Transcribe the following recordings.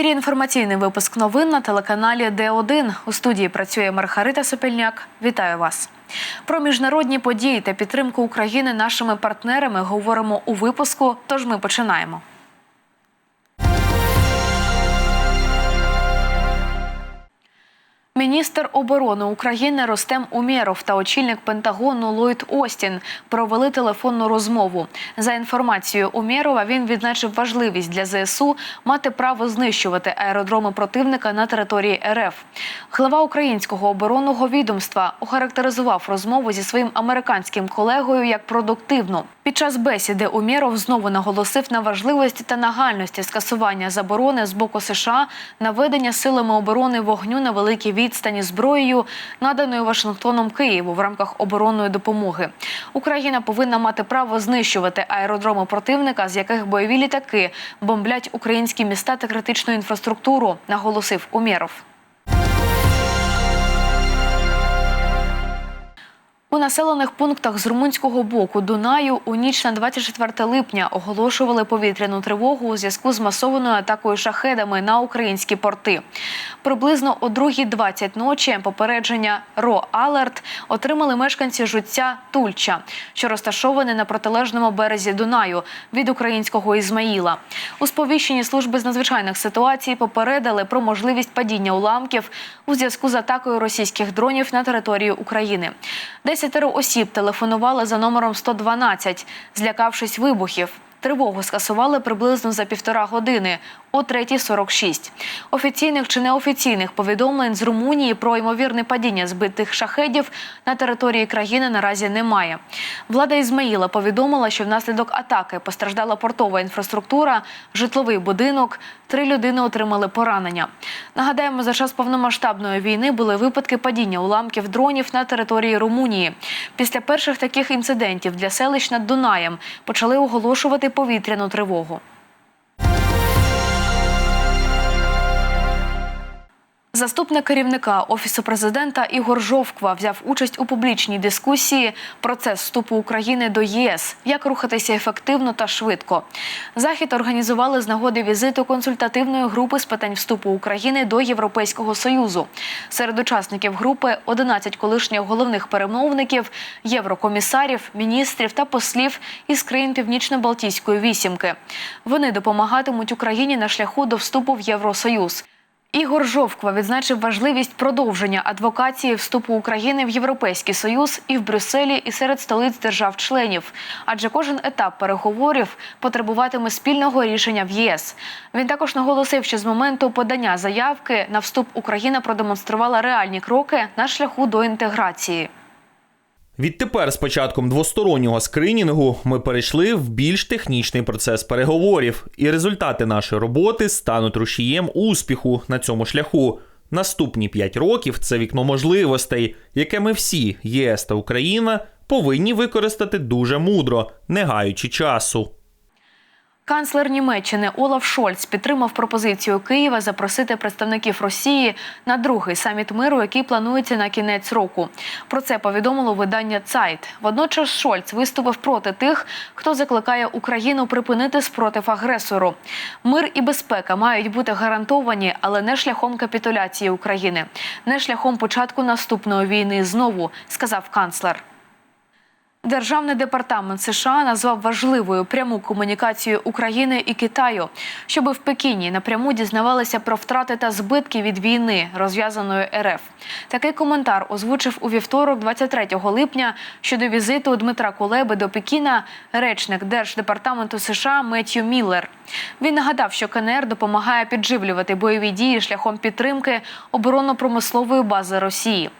ефірі інформаційний випуск новин на телеканалі Д1. У студії працює Маргарита Сопільняк. Вітаю вас. Про міжнародні події та підтримку України нашими партнерами говоримо у випуску. Тож ми починаємо. Міністр оборони України Ростем Умєров та очільник Пентагону Ллойд Остін провели телефонну розмову. За інформацією Умєрова, він відзначив важливість для ЗСУ мати право знищувати аеродроми противника на території РФ. Глава українського оборонного відомства охарактеризував розмову зі своїм американським колегою як продуктивну. Під час бесіди Умєров знову наголосив на важливості та нагальності скасування заборони з боку США на ведення силами оборони вогню на великій відстані зброєю, наданою Вашингтоном Києву в рамках оборонної допомоги. Україна повинна мати право знищувати аеродроми противника, з яких бойові літаки бомблять українські міста та критичну інфраструктуру, наголосив Умєров. У населених пунктах з румунського боку Дунаю у ніч на 24 липня оголошували повітряну тривогу у зв'язку з масованою атакою шахедами на українські порти. Приблизно о 2.20 ночі попередження ро Алерт отримали мешканці жуття Тульча, що розташований на протилежному березі Дунаю від українського Ізмаїла. У сповіщенні служби з надзвичайних ситуацій попередили про можливість падіння уламків у зв'язку з атакою російських дронів на територію України. Десятеро осіб телефонували за номером 112, злякавшись вибухів. Тривогу скасували приблизно за півтора години о 3.46. Офіційних чи неофіційних повідомлень з Румунії про ймовірне падіння збитих шахедів на території країни наразі немає. Влада Ізмаїла повідомила, що внаслідок атаки постраждала портова інфраструктура, житловий будинок. Три людини отримали поранення. Нагадаємо, за час повномасштабної війни були випадки падіння уламків дронів на території Румунії. Після перших таких інцидентів для селищ над Дунаєм почали оголошувати повітряну тривогу. Заступник керівника офісу президента Ігор Жовква взяв участь у публічній дискусії процес вступу України до ЄС, як рухатися ефективно та швидко. Захід організували з нагоди візиту консультативної групи з питань вступу України до Європейського союзу. Серед учасників групи 11 колишніх головних перемовників, єврокомісарів, міністрів та послів із країн Північно-Балтійської вісімки. Вони допомагатимуть Україні на шляху до вступу в Євросоюз. Ігор Жовква відзначив важливість продовження адвокації вступу України в Європейський Союз і в Брюсселі, і серед столиць держав-членів, адже кожен етап переговорів потребуватиме спільного рішення в ЄС. Він також наголосив, що з моменту подання заявки на вступ Україна продемонструвала реальні кроки на шляху до інтеграції. Відтепер, з початком двостороннього скринінгу, ми перейшли в більш технічний процес переговорів, і результати нашої роботи стануть рушієм успіху на цьому шляху. Наступні 5 років це вікно можливостей, яке ми всі, ЄС та Україна, повинні використати дуже мудро, не гаючи часу. Канцлер Німеччини Олаф Шольц підтримав пропозицію Києва запросити представників Росії на другий саміт миру, який планується на кінець року. Про це повідомило видання Цайт. Водночас Шольц виступив проти тих, хто закликає Україну припинити спротив агресору. Мир і безпека мають бути гарантовані, але не шляхом капітуляції України, не шляхом початку наступної війни. Знову сказав канцлер. Державний департамент США назвав важливою пряму комунікацію України і Китаю, щоби в Пекіні напряму дізнавалися про втрати та збитки від війни, розв'язаної РФ. Такий коментар озвучив у вівторок, 23 липня, щодо візиту Дмитра Кулеби до Пекіна, речник Держдепартаменту США Меттью Міллер. Він нагадав, що КНР допомагає підживлювати бойові дії шляхом підтримки оборонно-промислової бази Росії.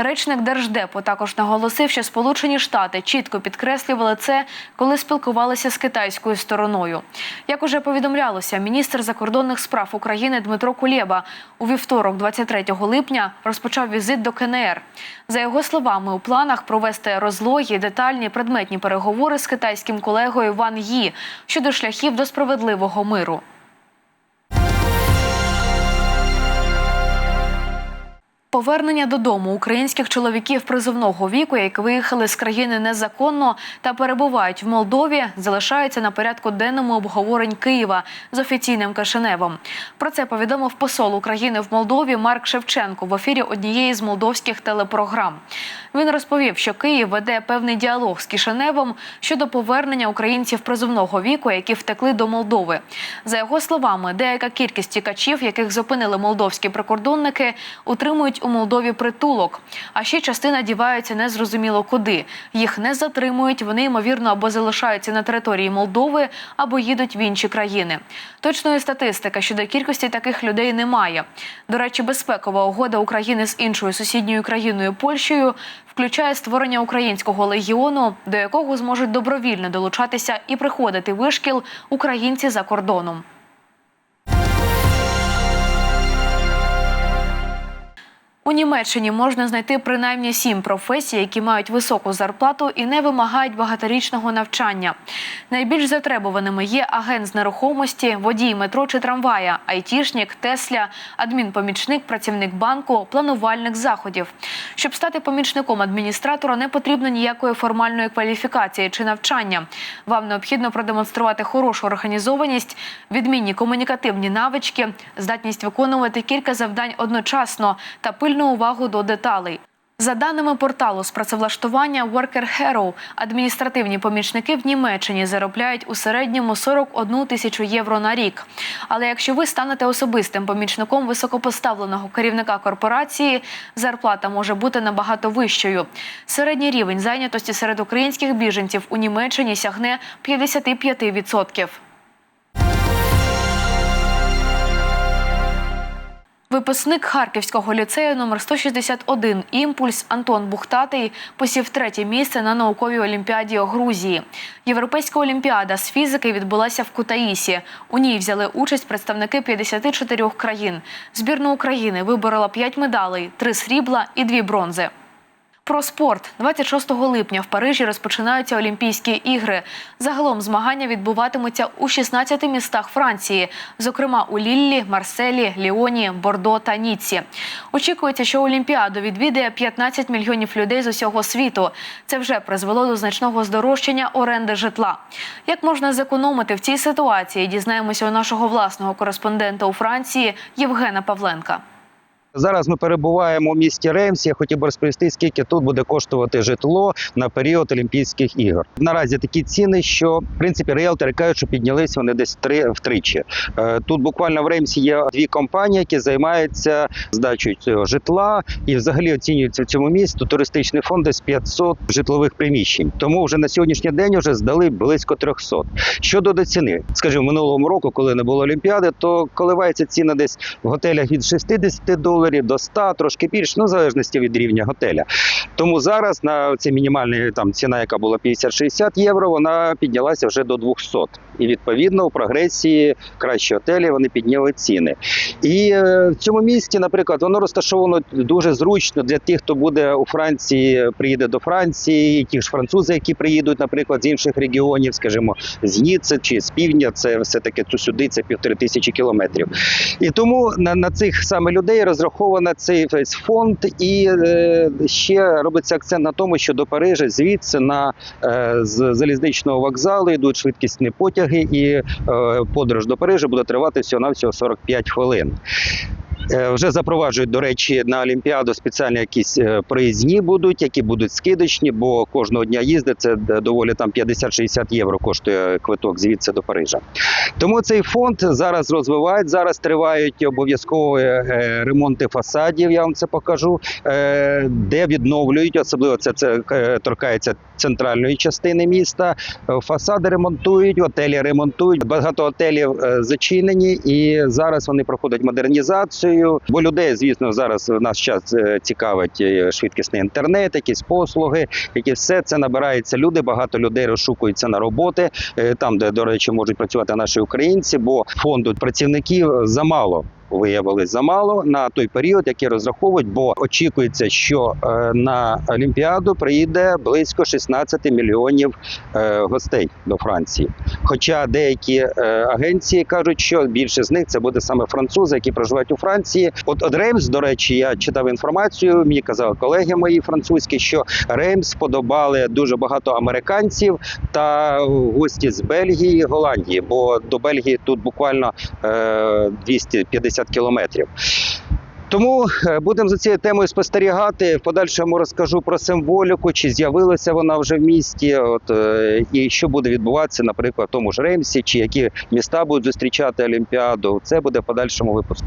Речник Держдепу також наголосив, що Сполучені Штати чітко підкреслювали це, коли спілкувалися з китайською стороною. Як уже повідомлялося, міністр закордонних справ України Дмитро Кулєба у вівторок, 23 липня, розпочав візит до КНР. За його словами, у планах провести розлогі, детальні предметні переговори з китайським колегою Ван Ї щодо шляхів до справедливого миру. Повернення додому українських чоловіків призовного віку, які виїхали з країни незаконно та перебувають в Молдові, залишається на порядку денному обговорень Києва з офіційним Кишиневом. Про це повідомив посол України в Молдові Марк Шевченко в ефірі однієї з молдовських телепрограм. Він розповів, що Київ веде певний діалог з Кишиневом щодо повернення українців призовного віку, які втекли до Молдови. За його словами, деяка кількість тікачів, яких зупинили молдовські прикордонники, утримують Молдові притулок. А ще частина діваються незрозуміло куди. Їх не затримують. Вони ймовірно або залишаються на території Молдови, або їдуть в інші країни. Точної статистики щодо кількості таких людей немає. До речі, безпекова угода України з іншою сусідньою країною Польщею включає створення українського легіону, до якого зможуть добровільно долучатися і приходити вишкіл українці за кордоном. У Німеччині можна знайти принаймні сім професій, які мають високу зарплату і не вимагають багаторічного навчання. Найбільш затребуваними є агент з нерухомості, водій метро чи трамвая, айтішник, тесля, адмінпомічник, працівник банку, планувальник заходів. Щоб стати помічником адміністратора, не потрібно ніякої формальної кваліфікації чи навчання. Вам необхідно продемонструвати хорошу організованість, відмінні комунікативні навички, здатність виконувати кілька завдань одночасно та пильну увагу до деталей. За даними порталу з працевлаштування Worker Hero, адміністративні помічники в Німеччині заробляють у середньому 41 тисячу євро на рік. Але якщо ви станете особистим помічником високопоставленого керівника корпорації, зарплата може бути набагато вищою. Середній рівень зайнятості серед українських біженців у Німеччині сягне 55%. Випускник Харківського ліцею номер 161 Імпульс Антон Бухтатий посів третє місце на науковій олімпіаді Грузії. Європейська олімпіада з фізики відбулася в Кутаїсі. У ній взяли участь представники 54 країн. Збірна України виборола 5 медалей, 3 срібла і 2 бронзи. Про спорт 26 липня в Парижі розпочинаються Олімпійські ігри. Загалом змагання відбуватимуться у 16 містах Франції, зокрема у Ліллі, Марселі, Ліоні, Бордо та Ніці. Очікується, що Олімпіаду відвідає 15 мільйонів людей з усього світу. Це вже призвело до значного здорожчання оренди житла. Як можна зекономити в цій ситуації? Дізнаємося у нашого власного кореспондента у Франції Євгена Павленка. Зараз ми перебуваємо в місті Ремсі. Я хотів би розповісти, скільки тут буде коштувати житло на період Олімпійських ігор. Наразі такі ціни, що в принципі ріелтори кажуть, що піднялись вони десь три втричі. Е, Тут буквально в Ремсі є дві компанії, які займаються здачею цього житла, і взагалі оцінюється в цьому місті туристичний фонд десь 500 житлових приміщень. Тому вже на сьогоднішній день вже здали близько 300. Щодо до ціни, скажімо, минулого року, коли не було Олімпіади, то коливається ціна десь в готелях від 60 доларів до 100, трошки більше, ну в залежності від рівня готеля. Тому зараз на цій мінімальна там ціна, яка була 50-60 євро, вона піднялася вже до 200. І відповідно у прогресії кращі готелі вони підняли ціни. І е, в цьому місті, наприклад, воно розташовано дуже зручно для тих, хто буде у Франції, приїде до Франції, ті ж французи, які приїдуть, наприклад, з інших регіонів, скажімо, з Ніци чи з півдня, це все таки сюди, це півтори тисячі кілометрів. І тому на, на цих саме людей розраховано цей фонд, і е, ще робиться акцент на тому, що до Парижа звідси на е, з залізничного вокзалу йдуть швидкісні потяги, і е, подорож до Парижа буде тривати всього навсього 45 хвилин. Е, Вже запроваджують, до речі, на Олімпіаду спеціальні якісь е, проїзні будуть, які будуть скидочні, бо кожного дня їзди це доволі там 50-60 євро коштує квиток звідси до Парижа. Тому цей фонд зараз розвивають. Зараз тривають обов'язково е, ремонти фасадів. Я вам це покажу, е, де відновлюють, особливо це, це е, торкається центральної частини міста. Е, Фасади ремонтують, готелі ремонтують. Багато готелів е, зачинені, і зараз вони проходять модернізацію. Бо людей, звісно, зараз в наш час е, цікавить е, швидкісний інтернет, якісь послуги, які все це набирається люди. Багато людей розшукуються на роботи е, там, де, до речі, можуть працювати наші українці, бо фонду працівників замало виявилось замало на той період, який розраховують, бо очікується, що е, на Олімпіаду приїде близько 16 мільйонів е, гостей до Франції. Хоча деякі е, агенції кажуть, що більше з них це буде саме французи, які проживають у Франції. От от Реймс, до речі, я читав інформацію. Мені казали колеги мої французькі, що Реймс подобали дуже багато американців та гості з Бельгії і Голландії, бо до Бельгії тут буквально 250 150 кілометрів. Тому е, будемо за цією темою спостерігати. В подальшому розкажу про символіку, чи з'явилася вона вже в місті, от е, і що буде відбуватися, наприклад, в тому ж Ремсі, чи які міста будуть зустрічати Олімпіаду. Це буде в подальшому випуску.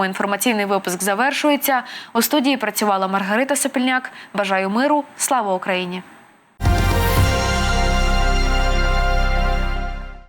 інформаційний випуск завершується. У студії працювала Маргарита Сапільняк. Бажаю миру. Слава Україні!